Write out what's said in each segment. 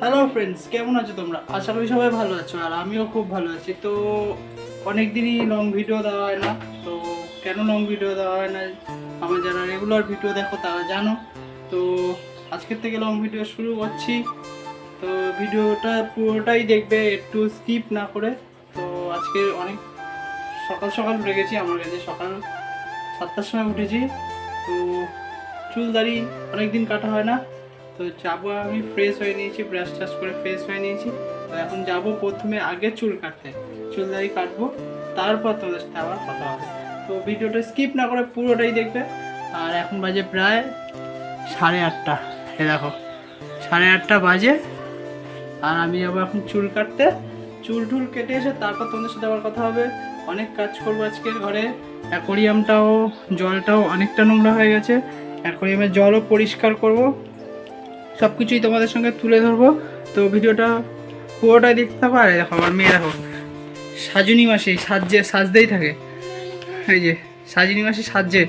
Hello friends কেমন আছো তোমরা? আশা করি সবাই ভালো আছো আর আমিও খুব ভালো আছি। তো অনেক দিনই লং ভিডিও দেওয়া হয় না। তো কেন লং ভিডিও দেওয়া হয় না? আমার যারা রেগুলার ভিডিও দেখো, তারা জানো। তো আজকের থেকে লং ভিডিও শুরু করছি। তো ভিডিওটা পুরোটাই দেখবে, একটু স্কিপ না করে। তো আজকে অনেক সকাল সকাল উঠে গেছি আমার কাছে সকাল সাতটার সময় উঠেছি। তো চুল দাড়ি অনেকদিন কাটা হয় না। তো যাব আমি ফ্রেশ হয়ে নিয়েছি ব্রাশ টাশ করে ফ্রেশ হয়ে নিয়েছি। তো এখন যাব প্রথমে আগে চুল কাটতে। চুল দাড়ি কাটবো, তারপর তোমাদের সাথে আবার কথা হবে। তো ভিডিওটা স্কিপ না করে পুরোটাই দেখবে। আর এখন বাজে প্রায় সাড়ে আটটা। এ দেখো, সাড়ে আটটা বাজে। আর আমি যাব এখন চুল কাটতে। চুল টুল কেটে এসে তারপর তোমাদের সাথে আবার কথা হবে। অনেক কাজ করব আজকে ঘরে। অ্যাকোরিয়ামটাও, জলটাও অনেকটা নোংরা হয়ে গেছে। অ্যাকোরিয়ামের জলও পরিষ্কার করব। সব কিছুই তোমাদের সঙ্গে তুলে ধরবো। তো ভিডিওটা পুরোটাই দেখতে থাকো, আর দেখো আমার মেয়ে দেখো, সাজুনি মাসি সাজে সাজতেই থাকে। এই যে, সাজুনি মাসি সাজে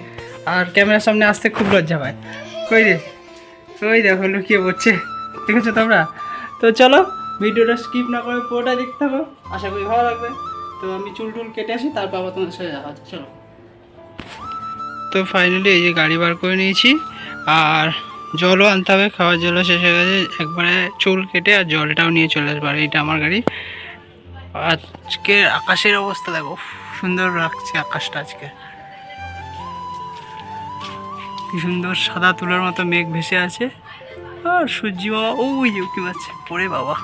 আর ক্যামেরার সামনে আসতে খুব লজ্জা পায়। কই রে? ওই দেখো, লুকিয়ে পড়ছে। আছে তোমরা? তো চলো, ভিডিওটা স্কিপ না করে পুরোটাই দেখতে থাকো। আশা করি ভালো লাগবে। তো আমি চুল টুল কেটে আসি, তারপর আবার তোমাদের সাথে দেখা চলো। তো ফাইনালি এই যে গাড়ি বার করে নিয়েছি, আর জলও আনতে হবে, খাওয়ার জলও শেষ হয়ে গেছে। একবারে চুল কেটে আর জলটাও নিয়ে চলে আসবে, আর এইটা আমার গাড়ি। আজকে আকাশের অবস্থা দেখো সুন্দর লাগছে আকাশটা আজকে। কি সুন্দর সাদা তুলোর মতো মেঘ ভেসে আছে। আর সূর্য বাবা ওই যে উঁকি মারছে, পরে বাবা।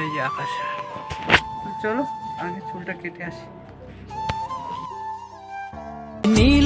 এই যে আকাশ। চলো, আগে চুলটা কেটে আসি। নীল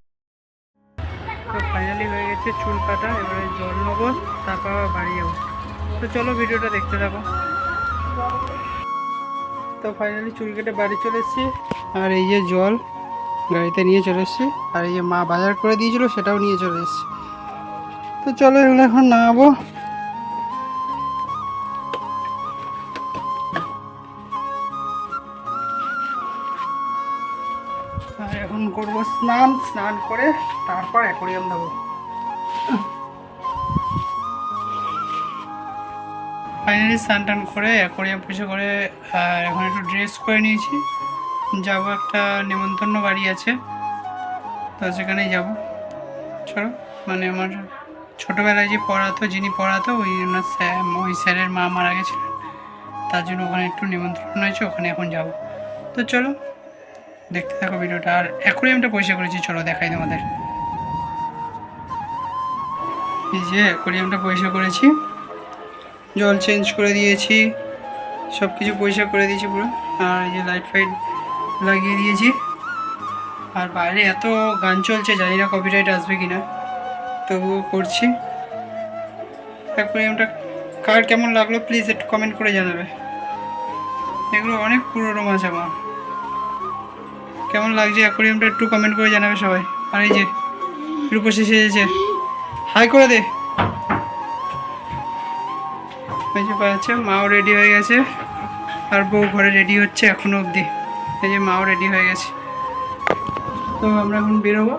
গেছে চুল কাটা এবারে জল নেব, তারপর আবার বাড়ি যাব। তো চলো ভিডিওটা দেখতে থাকো। তো ফাইনালি চুল কেটে বাড়ি চলে এসেছি, আর এই যে জল গাড়িতে নিয়ে চলে এসেছি, আর এই যে মা বাজার করে দিয়েছিল, সেটাও নিয়ে চলে এসেছি। তো চলো এগুলো এখন নামাবো। এখন করব স্নান স্নান করে তারপর অ্যাকোরিয়াম দেবো। ফাইনালি স্নান টান করে অ্যাকোরিয়াম পুজো করে, আর এখন একটু ড্রেস করে নিয়েছি। যাব একটা নেমন্তন্ন বাড়ি আছে, তো সেখানেই যাব। চলো মানে আমার ছোটোবেলায় যে পড়াতো, যিনি পড়াতো, ওই ওনার স্যার, ওই স্যারের মা মারা গেছিলেন। তার জন্য ওখানে একটু নিমন্ত্রণ হয়েছে ওখানে এখন যাব। তো চলো, দেখতে থাকো ভিডিওটা। আর অ্যাকোরিয়ামটা পয়সা করেছি, চলো দেখাই তোমাদের। এই যে অ্যাকোরিয়ামটা পয়সা করেছি। জল চেঞ্জ করে দিয়েছি। সব কিছু পয়সা করে দিয়েছি পুরো। আর এই যে লাইট ফাইট লাগিয়ে দিয়েছি। আর বাইরে এত গান চলছে, জানি না কপিরাইট আসবে কি না তবুও করছি। অ্যাকোরিয়ামটা কার কেমন লাগল প্লিজ একটু কমেন্ট করে জানাবে। এগুলো অনেক পুরোনো মাছ আমার। কেমন লাগছে অ্যাকোরিয়ামটা একটু কমেন্ট করে জানাবে সবাই। আর এই যে রূপসী সেজেছে। হাই করে দে। এই যে পাচ্ছে মাও রেডি হয়ে গেছে। আর বউ ঘরে রেডি হচ্ছে এখনও অবধি। এই যে মাও রেডি হয়ে গেছে। তো আমরা এখন বেরোবো।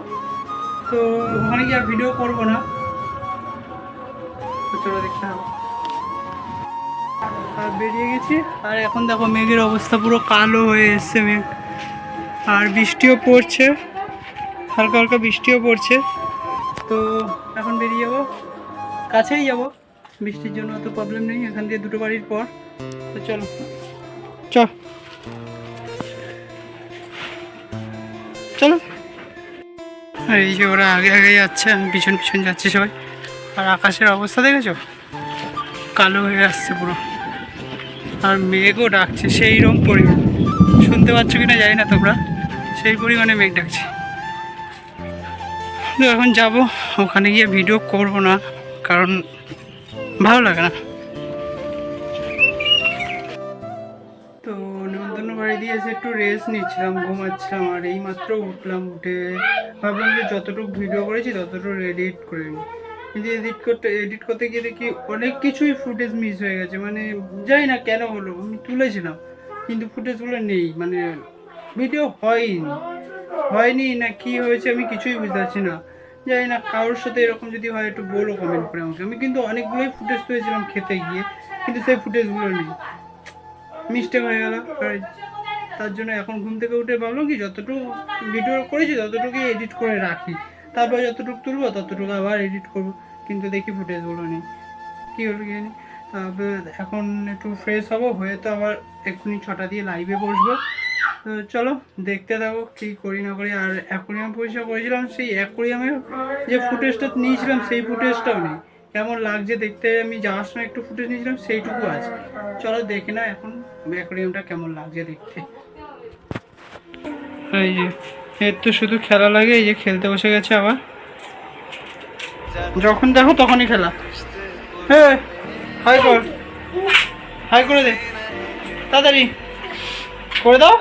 তো ওখানে গিয়ে আর ভিডিও করব না। চলো দেখতে হবে। আর বেরিয়ে গেছি। আর এখন দেখো মেঘের অবস্থা পুরো কালো হয়ে এসছে মেঘ। আর বৃষ্টিও পড়ছে। হালকা হালকা বৃষ্টিও পড়ছে। তো এখন বেরিয়ে যাব। কাছেই যাব। বৃষ্টির জন্য অত প্রবলেম নেই এখান দিয়ে দুটো বাড়ির পর। তো চলো। চ। চলো। আর এই যে ওরা আগে আগে যাচ্ছে আমি পিছন পিছন যাচ্ছি সবাই। আর আকাশের অবস্থা দেখেছ? কালো হয়ে আসছে পুরো। আর মেঘও ডাকছে সেই রকম পরিমাণ। শুনতে পাচ্ছ কি না জানি না তোমরা। সেই পরিমাণে মেঘ ডাকছে। তো এখন যাব ওখানে গিয়ে ভিডিও করব না কারণ ভালো লাগে না। তো নন্দন বাড়ি দিয়ে এসে একটু রেস্ট নিচ্ছিলাম, ঘুমাচ্ছিলাম, আর এই মাত্র উঠলাম উঠে। ভাবলাম যে যতটুকু ভিডিও করেছি, ততটুকু এডিট করে নিই। কিন্তু এডিট করতে এডিট করতে গিয়ে দেখি অনেক কিছুই ফুটেজ মিস হয়ে গেছে। মানে যাই না কেন হলো, আমি তুলেছিলাম, কিন্তু ফুটেজগুলো নেই। মানে ভিডিও হয়নি। হয়নি না কি হয়েছে আমি কিছুই বুঝতে পারছি না। জানি না, কারোর সাথে এরকম যদি হয়, একটু বলো কমেন্ট করে আমাকে। আমি কিন্তু অনেকগুলোই ফুটেজ পেয়েছিলাম খেতে গিয়ে, কিন্তু সেই ফুটেজগুলো নেই। মিস্টেক হয়ে গেল। তার জন্য এখন ঘুম থেকে উঠে ভাবলাম কি, যতটুকু ভিডিও করেছি, ততটুকুই এডিট করে রাখি। তারপর যতটুকু তুলবো, ততটুকু আবার এডিট করব। কিন্তু দেখি ফুটেজগুলো নেই। কী হলো কি জানি। তারপরে এখন একটু ফ্রেশ হব, হয়ে তো আবার এক্ষুনি ছটা দিয়ে লাইভে বসবো। চলো, দেখতে থাকো কী করি না করি। আর অ্যাকোরিয়াম পরিষ্কার করেছিলাম, সেই অ্যাকোরিয়ামের যে ফুটেজটা নিয়েছিলাম, সেই ফুটেজটাও নেই। কেমন লাগছে দেখতে, আমি যাওয়ার সময় একটু ফুটেজ নিয়েছিলাম, সেইটুকু আছে। চলো দেখে না এখন অ্যাকোরিয়ামটা কেমন লাগছে দেখতে। এই যে, এর তো শুধু খেলা লাগে, এই যে খেলতে বসে গেছে আবার। যখন দেখো তখনই খেলা। হ্যাঁ হাই কর, হাই করে দে, তাড়াতাড়ি। করে দাও।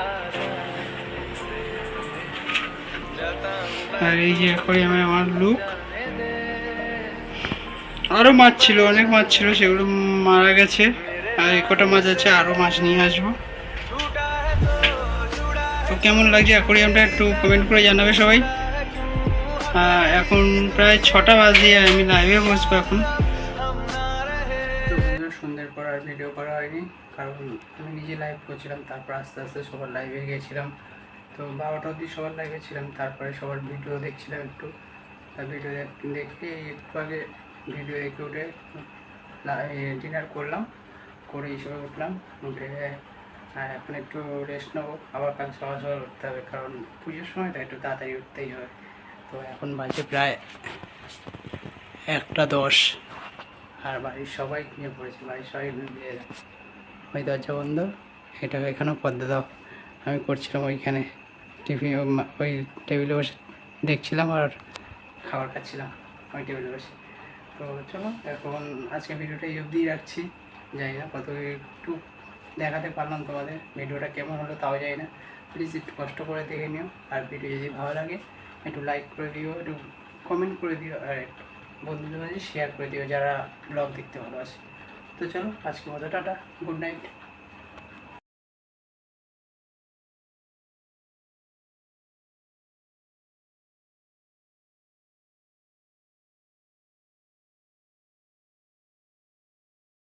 আর এই যে অ্যাকোরিয়ামে আমার লুক আরও মাছ ছিল, অনেক মাছ ছিল, সেগুলো মারা গেছে। আর এই কটা মাছ আছে আরও মাছ নিয়ে আসব। তো কেমন লাগছে অ্যাকোরিয়ামটা একটু কমেন্ট করে জানাবে সবাই। এখন প্রায় ছটা বাজে, আমি লাইভে বসবো এখন। সন্ধ্যের পর আর ভিডিও করা হয়নি, কারণ আমি নিজে লাইভ করছিলাম, তারপর আস্তে আস্তে সবার লাইভে গিয়েছিলাম তো বারোটা অবধি সবার লাইভে ছিলাম, তারপরে সবার ভিডিও দেখছিলাম একটু। ভিডিও দেখে একটু আগে ভিডিও দেখে উঠে ডিনার করলাম, করে হিসেবে উঠলাম, উঠে এখন একটু রেস্ট নেব, আবার কাল সকাল সকাল উঠতে হবে, কারণ পুজোর সময় তো একটু তাড়াতাড়ি উঠতেই হয়। তো এখন বাজে প্রায় একটা দশ, আর বাড়ির সবাই ঘুমিয়ে পড়েছে, বাড়ির সবাই ওই দরজা বন্ধ এটা এখানেও পদ্মা দাও, আমি করছিলাম ওইখানে। টিভি ওই টেবিলে বসে দেখছিলাম আর খাবার খাচ্ছিলাম ওই টেবিলে বসে। তো চলো, এখন আজকে ভিডিওটা এই অবধিই রাখছি। জানি না কত একটু দেখাতে পারলাম তোমাদের ভিডিওটা কেমন হলো তাও জানি না। প্লিজ একটু কষ্ট করে দেখে নিও। আর ভিডিও যদি ভালো লাগে, একটু লাইক করে দিও, একটু কমেন্ট করে দিও আর বন্ধুদের মাঝে শেয়ার করে দিও যারা ব্লগ দেখতে ভালোবাসে। তো চলো আজকে মতো টাটা গুড নাইট